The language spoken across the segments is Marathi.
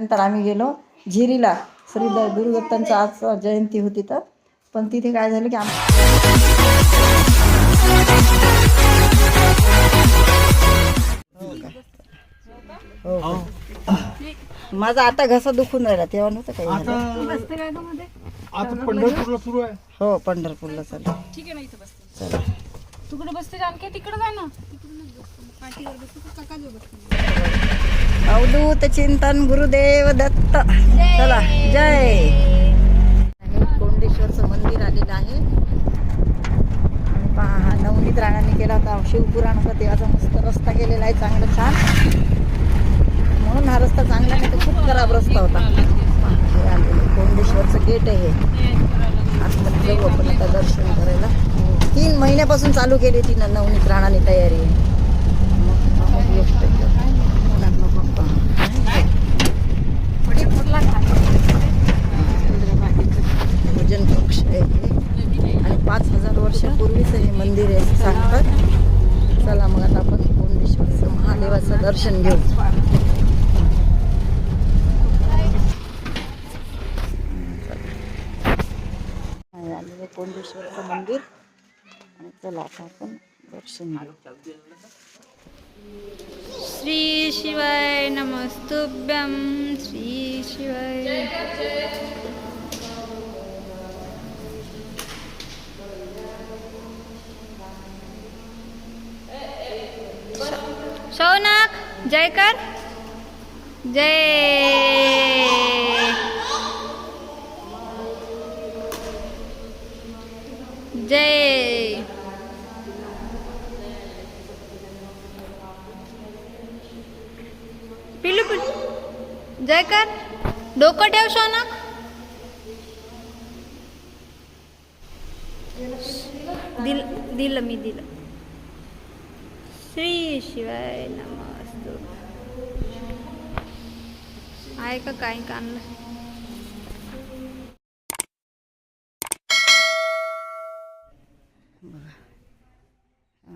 नंतर आम्ही गेलो झिरीला. श्री द गुरुदत्तांचं आज जयंती होती तर. पण तिथे काय झालं की आम हो? माझा आता घसा दुखून राहिला तेव्हा नव्हतं काही झालं. आता पंढरपूरला सुरू आहे. हो पंढरपूरला चालू ठीक आहे ना इथं बसते चला. तू कुठे बसते जानकी? तिकडे जाय ना. तिकडूनच बसते. पाठीवर बसते काकाजवळ बसते? अवधूत चिंतन गुरुदेव दत्त. चला जय. कोंडेश्वरचं मंदिर आलेलं आहे. आणि पहा हा नवनीत राणाने केला होता शिवपुराणाचा देवाचा मस्त रस्ता केलेला आहे चांगला छान. म्हणून हा रस्ता चांगला नाही तर खूप खराब रस्ता होता. कोंडेश्वरचं गेट आहे हे. आतमध्ये जाऊ आपण आता दर्शन करायला. तीन महिन्यापासून चालू केली तिनं नवनीत राणाने तयारी मग मग गोष्ट आहे. भोजन कक्ष आहे आणि पाच हजार वर्षापूर्वीच हे मंदिर आहे सांगतात. चला मग आता आपण कोंडेश्वरचं महादेवाचं दर्शन घेऊ. कोंडेश्वरचं मंदिर. आणि चला आता आपण दर्शन घेऊ. श्री शिवाय नमस्तुभ्यं श्री शिवाय शौनक जय कर जय। जय। जय कर डोकं ठेव शौनक दिल दिलं मी दिलं. श्री शिवाय नमस्तू. आहे का काही कानलं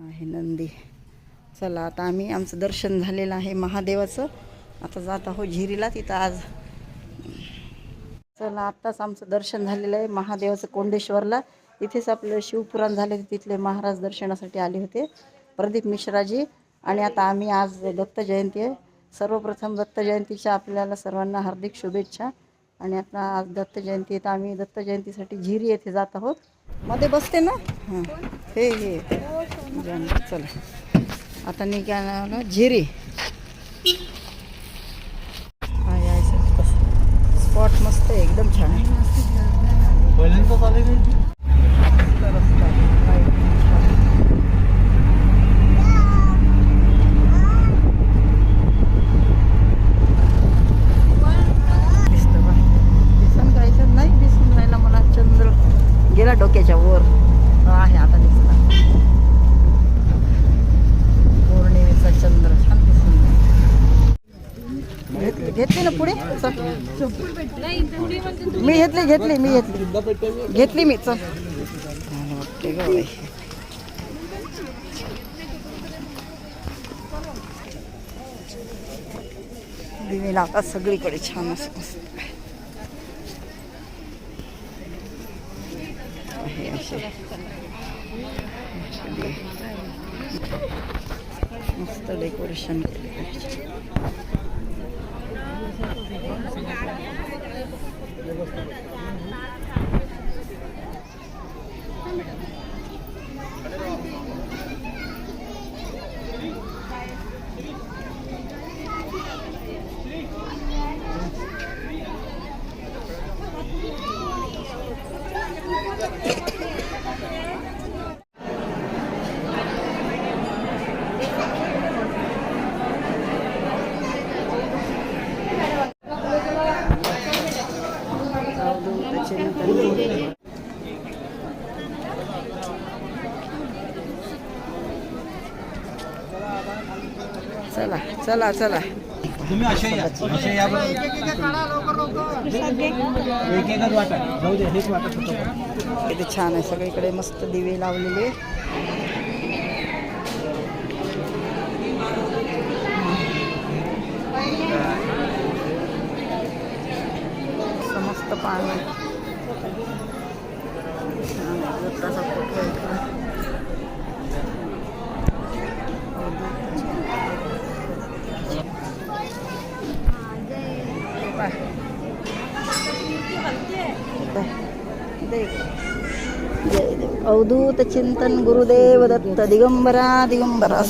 आहे नंदी. चला आता आम्ही आमचं दर्शन झालेलं आहे महादेवाचं. आता जात आहो झिरीला तिथं आज. चला आत्ताच आमचं दर्शन झालेलं आहे महादेवाचं कोंडेश्वरला. तिथेच आपलं शिवपुराण झाले तिथले महाराज दर्शनासाठी आले होते. प्रदीप मिश्राजी आणि आता आम्ही आज दत्त जयंती आहे. सर्वप्रथम दत्त जयंतीच्या आपल्याला सर्वांना हार्दिक शुभेच्छा. आणि आता आज दत्त जयंती आहे तर आम्ही दत्त जयंतीसाठी झिरी येथे जात आहोत. मध्ये बसते ना? हां. हे हे. चला. आता निघाला झिरी. मस्त एकदम छान आहे पहिल्यांदाच आले नाही दिसतं बा दिसन कायचं नाही दिसून राहिला मला चंद्र गेला डोक्याच्या वर हा, आहे आता दिसला पौर्णिमेचा चंद्र छान दिसून राहिला. घेतली घेतली ना पुढे चल. मी घेतली घेतली मी घेतली. घेतली मी चल. दिवे लावतात सगळीकडे छान असं मस्त आहे. असे. असे डेकोरेशन केलेलं आहे चला चला. तुम्ही या अशा या. एक एकच वाटा. जाऊ दे हेच वाटत होतं किती छान आहे सगळीकडे मस्त दिवे लावलेले पान आहे. छान आहे, दत्ताचा फोटो आहे इकडं. बाय. बाय. दे इकडं. जय देव अवधूत चिंतन गुरुदेव दत्त दिगंबरा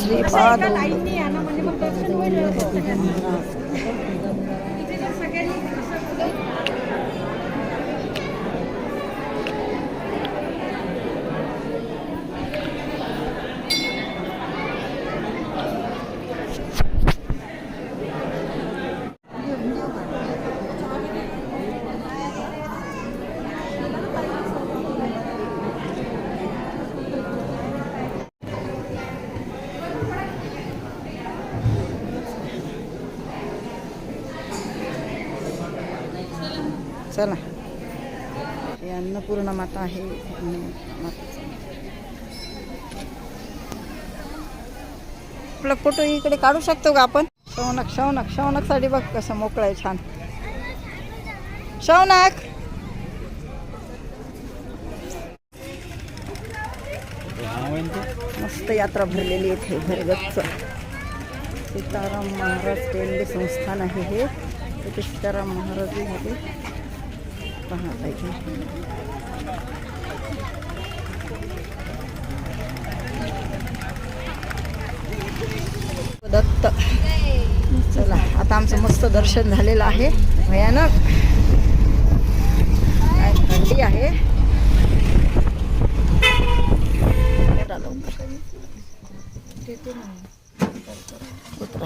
चला. हे अन्नपूर्णा माता आहे. माता. आपला फोटो इकडे काढू शकतो का आपण? शौनक शौनक शौनकसाठी बघ कसं मोकळं आहे छान. शौनक! मस्त यात्रा भरलेली आहे इथे भरगच्च. सीताराम महाराज टेंबे संस्थान आहे हे. तिथे सीताराम महाराज होते. पहा पाहिजे दत्त. चला आता आमचं मस्त दर्शन झालेलं आहे. भयानक. थंडी आहे. उतरा